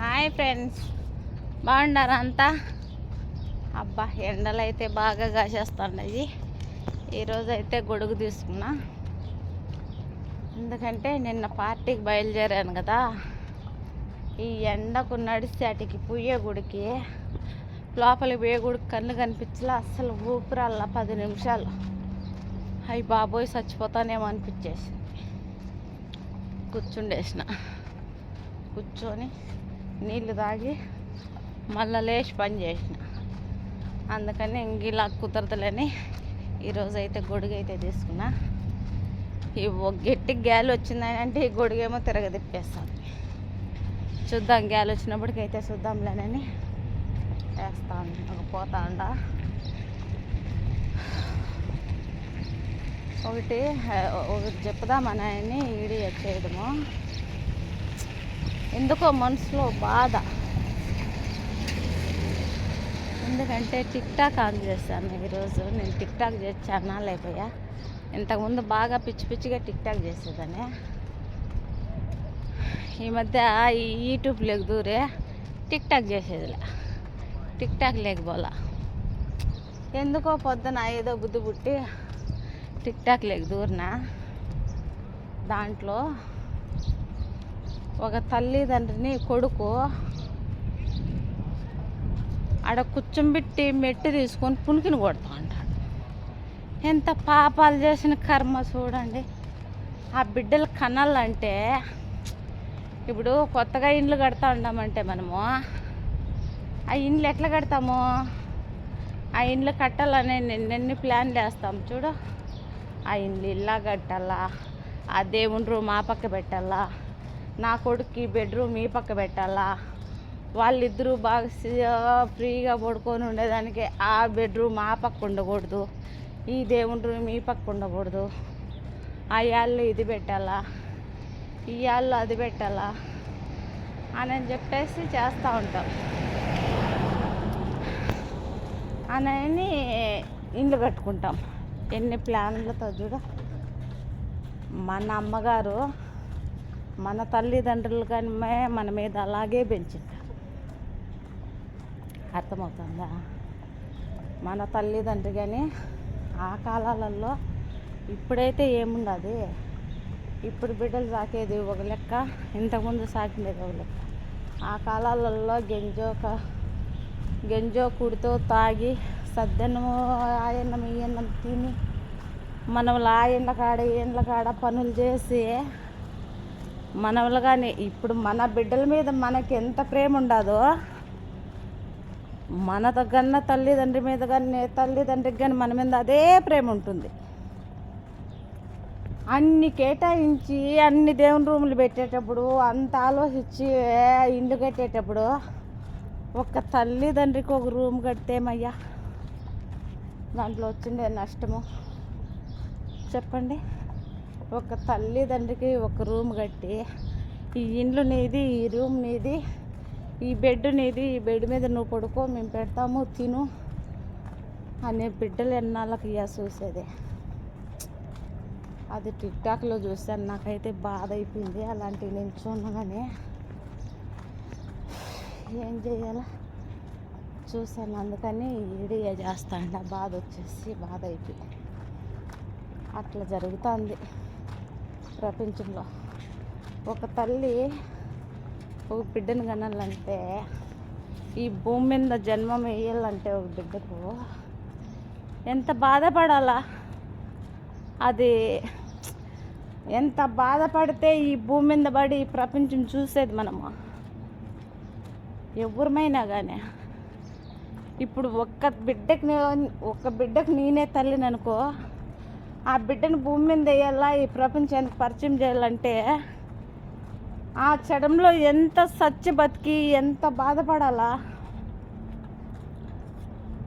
Hi friends. బాగుండారంతా అంతా? అబ్బా ఎండలు అయితే బాగా కాసేస్తున్నాయి. ఈరోజు అయితే గొడుగు తీసుకున్నా. ఎందుకంటే నిన్న పార్టీకి బయలుదేరాను కదా. ఈ ఎండకు నడిచి అటుకి పుయ్యే గుడికి లోపలికి పోయే గుడికి కన్ను కనిపించలే అస్సలు ఊపిరాల పది నిమిషాలు. అయ్యి బాబోయ్ చచ్చిపోతానేమో అనిపించేసింది. కూర్చుండేసిన. కూర్చొని నీళ్ళు తాగి మళ్ళీ లేచి పని చేసిన. అందుకని ఇంక ఇలా కుదరదులని ఈరోజు అయితే గొడుగు అయితే తీసుకున్నా. ఈ ఒ- గట్టి గ్యాలు వచ్చిందని అంటే ఈ గొడుగేమో తిరగదిప్పేస్తాను చూద్దాం గ్యాలు వచ్చినప్పటికైతే చూద్దాంలేనని వేస్తా ఒక పోతా ఉండా. ఒకటి ఒకటి చెప్పుదామని ఈడి వచ్చేయడము. ఎందుకో మనసులో బాధ. ఎందుకంటే టిక్ టాక్ ఆన్ చేశాను ఈరోజు. నేను టిక్ టాక్ చేశానా లేకపోయా? ఇంతకుముందు బాగా పిచ్చి పిచ్చిగా టిక్ టాక్ చేసేదాన్ని. ఈ మధ్య ఈ యూట్యూబ్ లేక దూరే టిక్ టాక్ చేసేదిలే. టిక్ టాక్ లేకపోలా. ఎందుకో పొద్దున ఏదో బుద్ధి పుట్టి టిక్ టాక్ లేక దూరినా. దాంట్లో ఒక తల్లిదండ్రిని కొడుకు ఆడ కూర్చోబెట్టి మెట్టు తీసుకొని పునికిని కొడతా ఉంటాడు ఎంత పాపాలు చేసిన కర్మ చూడండి. ఆ బిడ్డలు కనాలంటే ఇప్పుడు కొత్తగా ఇండ్లు కడతా ఉన్నామంటే మనము ఆ ఇండ్లు ఎట్లా కడతాము? ఆ ఇండ్లు కట్టాలని నిన్నెన్ని ప్లాన్లు వేస్తాం చూడు. ఆ ఇండ్లు ఇలా కట్టాలా? ఆ దేవుని రూమ్ ఆ పక్క పెట్టాలా? నా కొడుక్కి బెడ్రూమ్ ఈ పక్క పెట్టాలా? వాళ్ళిద్దరూ బాగా ఫ్రీగా పడుకొని ఉండేదానికి ఆ బెడ్రూమ్ ఆ పక్క ఉండకూడదు ఈ దేవుని రూమ్ ఈ పక్క ఉండకూడదు. ఆ యాళ్ళు ఇది పెట్టాలా? ఈ యాళ్ళు అది పెట్టాలా? అని అని చెప్పేసి చేస్తూ ఉంటాం. అని ఇండ్లు కట్టుకుంటాం. ఎన్ని ప్లాన్లతో చూడ. మన అమ్మగారు మన తల్లిదండ్రులు కానీ మన మీద అలాగే పెంచింటారు అర్థమవుతుందా? మన తల్లిదండ్రి కానీ ఆ కాలాలలో ఇప్పుడైతే ఏముండదు? ఇప్పుడు బిడ్డలు సాకేది ఒక లెక్క ఇంతకుముందు సాకినది ఒక లెక్క. ఆ కాలాలలో గెంజోక గెంజో కుడితో తాగి సద్దన్నము ఆయన్నం ఈయన్నం తిని మనం ఆ ఎండ్ల కాడ ఎండ్ల కాడ పనులు చేసి మనవలుగానే కానీ ఇప్పుడు మన బిడ్డల మీద మనకి ఎంత ప్రేమ ఉండదో మన దగ్గర తల్లిదండ్రి మీద కానీ తల్లిదండ్రికి కానీ మన మీద అదే ప్రేమ ఉంటుంది. అన్ని కేటాయించి అన్ని దేవుని రూములు పెట్టేటప్పుడు అంత ఆలోచించి ఇల్లు కట్టేటప్పుడు ఒక తల్లిదండ్రికి ఒక రూమ్ కడితేమయ్యా? దాంట్లో వచ్చిండే నష్టము. చెప్పండి. ఒక తల్లిదండ్రికి ఒక రూమ్ కట్టి ఈ ఇండ్లు నీది ఈ రూమ్ నీది ఈ బెడ్ నీది ఈ బెడ్ మీద నువ్వు పడుకో మేము పెడతాము తిను అనే బిడ్డలు ఎన్నాళ్ళకి ఇయ్యా చూసేది. అది టిక్ టాక్లో చూశాను నాకైతే బాధ అయిపోయింది అలాంటివి నేను చూడగానే. ఏం చేయాలా? చూశాను అందుకని ఈడియా చేస్తాండ బాధ వచ్చేసి బాధ అయిపోయింది. అట్లా జరుగుతుంది. ప్రపంచంలో ఒక తల్లి ఒక బిడ్డను కనాలంటే ఈ భూమి మీద జన్మం వేయాలంటే ఒక బిడ్డకు ఎంత బాధపడాలా? అది ఎంత బాధపడితే ఈ భూమి మీద పడి ఈ ప్రపంచం చూసేది మనము? ఎవరిమైనా కానీ ఇప్పుడు ఒక్క బిడ్డకి ఒక్క బిడ్డకు నేనే తల్లిని అనుకో ఆ బిడ్డను భూమి మీద వేయాలా? ఈ ప్రపంచానికి పరిచయం చేయాలంటే ఆ చడంలో ఎంత సచ్చి బతికి ఎంత బాధపడాలా?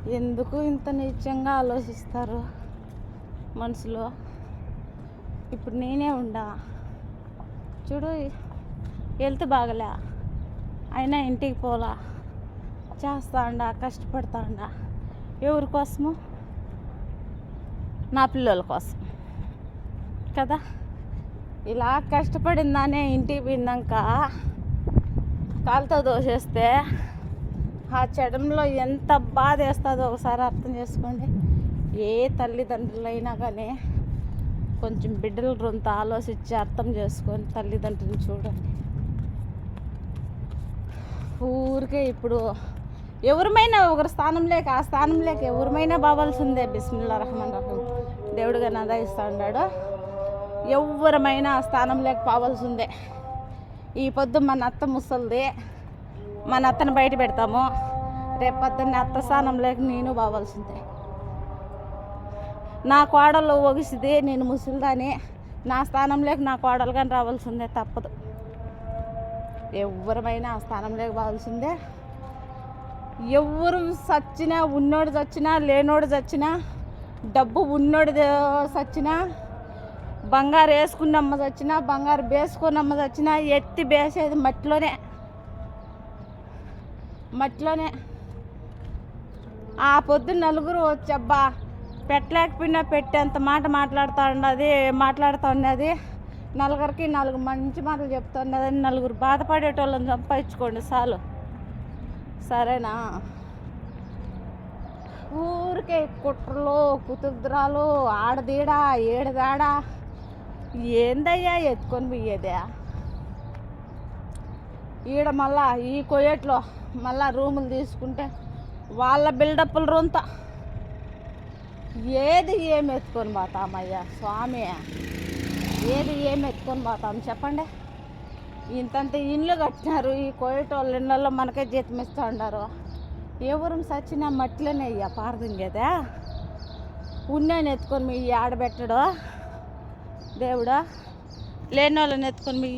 ఎందుకు ఇంత నీచంగా ఆలోచిస్తారు మనసులో? ఇప్పుడు నేనే ఉండా? చూడు హెల్త్ బాగలే. అయినా ఇంటికి పోలా? చేస్తా ఉండా కష్టపడతా ఉండా? ఎవరి కోసము? నా పిల్లల కోసం. కదా? ఇలా కష్టపడిందానే ఇంటికి పోయిందాక కాలుతో దోసేస్తే ఆ చెడంలో ఎంత బాధ వేస్తుందో ఒకసారి అర్థం చేసుకోండి. ఏ తల్లిదండ్రులైనా కానీ కొంచెం బిడ్డల రొంత ఆలోచించి అర్థం చేసుకొని తల్లిదండ్రులను చూడండి. ఊరికే ఇప్పుడు ఎవరిమైనా ఒకరి స్థానం లేక ఆ స్థానం లేక ఎవరిమైనా బావాల్సిందే. బిస్మిల్లా రహమాన్ రహీం. నదా నదాయిస్తూ ఉన్నాడు. ఎవరమైనా ఆ స్థానం లేక పోవాల్సిందే. ఈ పొద్దు మన అత్త ముసలిది. మన అత్తని బయట పెడతాము. రేపు పొద్దున్న అత్త స్థానం లేక నేను పోవాల్సిందే. నా కోడలు ఒగిసిది నేను ముసలిదాని. నా స్థానం లేక నా కోడలు కానీ రావాల్సిందే తప్పదు. ఎవరమైనా ఆ స్థానం లేక పోవాల్సిందే. ఎవరు చచ్చినా ఉన్నోడు చచ్చినా లేనోడు చచ్చినా డబ్బు ఉన్నోడు చచ్చినా బంగారు వేసుకున్న అమ్మ చచ్చినా బంగారు బేసుకున్న అమ్మ చచ్చినా ఎత్తి బేసేది మట్టిలోనే. మట్టిలోనే. ఆ పొద్దు నలుగురు వచ్చబ్బా పెట్టలేకపోయినా పెట్టేంత మాట మాట్లాడుతూ ఉన్నది మాట్లాడుతూ ఉన్నది నలుగురికి నాలుగు మంచి మాటలు చెప్తా నలుగురు బాధపడేటోళ్ళని సంపాదించుకోండి చాలు. సరేనా? ఊరికే కుట్రలు కుతుద్రాలు ఆడదీడా ఏడదాడా? ఏందయ్యా ఎత్తుకొని పోయేదే? ఈడ మళ్ళా ఈ కొయ్యట్లో మళ్ళా రూములు తీసుకుంటే వాళ్ళ బిల్డప్పులు రొంత. ఏది ఏం ఎత్తుకొని పోతామయ్యా స్వామి? ఏది ఏం ఎత్తుకొని పోతాం చెప్పండి. ఇంతంత ఇండ్లు కట్టినారు. ఈ కోయటోళ్ళ ఇళ్ళల్లో మనకే జీతం ఇస్తూ ఉన్నారు ఎవరు సచ్చిన మట్టిలోనే అయ్యా కదా ఉన్నాను ఎత్తుకొని మీ ఆడబెట్టడు దేవుడా లేని వాళ్ళని ఎత్తుకొని మీ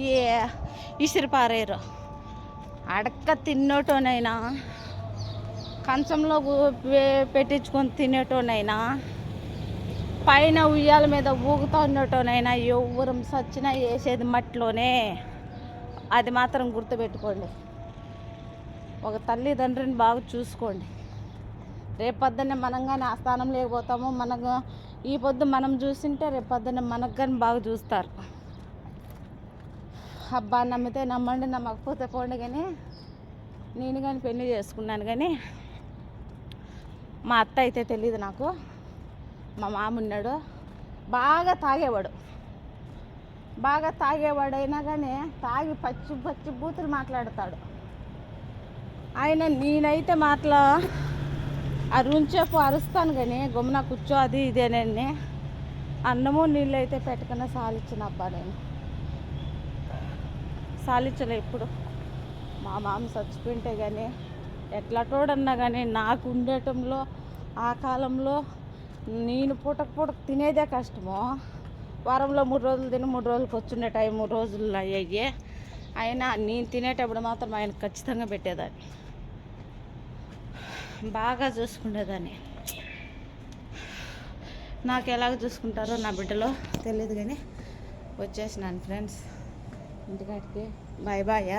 ఇసిరి పారేరు. అడక్క తిన్నోటోనైనా కంచంలో పెట్టించుకొని తినేటోనైనా పైన ఉయ్యాల మీద ఊగుతూ ఉన్నటోనైనా ఎవరు సచ్చినా వేసేది మట్టిలోనే అది మాత్రం గుర్తుపెట్టుకోండి. ఒక తల్లిదండ్రిని బాగా చూసుకోండి. రేపు పొద్దున్నే మనం కానీ ఆ స్థానం లేకపోతాము మనకు ఈ పొద్దు మనం చూసింటే రేపు పొద్దున్నే మనకు కానీ బాగా చూస్తారు. అబ్బా నమ్మితే నమ్మండి నమ్మకపోతే పోండి కానీ నేను కానీ పెళ్ళి చేసుకున్నాను కానీ మా అత్త అయితే తెలియదు నాకు. మా మామ ఉన్నాడు. బాగా తాగేవాడు. బాగా తాగేవాడైనా కానీ తాగి పచ్చి పచ్చి బూతులు మాట్లాడతాడు. ఆయన నేనైతే మాట్లా అరుంచేపు అరుస్తాను కానీ గమ్మున కూర్చో అది ఇదేనండి అన్నము నీళ్ళు అయితే పెట్టుకునే సాలిచ్చిన అబ్బా నేను. సాలిచ్చలే ఇప్పుడు. మా మామ చచ్చిపోయింటే కానీ ఎట్లా తోడన్నా కానీ నాకు ఉండటంలో ఆ కాలంలో నేను పూటకు పూటకు తినేదే కష్టమో. వారంలో మూడు రోజులు తిని మూడు రోజులు వచ్చుండే టైం మూడు రోజులు అయ్యాయి. అయినా నేను తినేటప్పుడు మాత్రం ఆయన ఖచ్చితంగా పెట్టేదాన్ని. బాగా చూసుకునేదాన్ని నాకు ఎలాగ చూసుకుంటారో నా బిడ్డలో తెలియదు కానీ వచ్చేసినాను ఫ్రెండ్స్. ఇంటికాడికి. బాయ్ బాయ్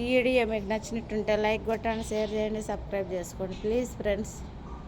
ఈ వీడియో మీకు నచ్చినట్టుంటే లైక్ కొట్టండి షేర్ చేయండి సబ్స్క్రైబ్ చేసుకోండి. Please friends.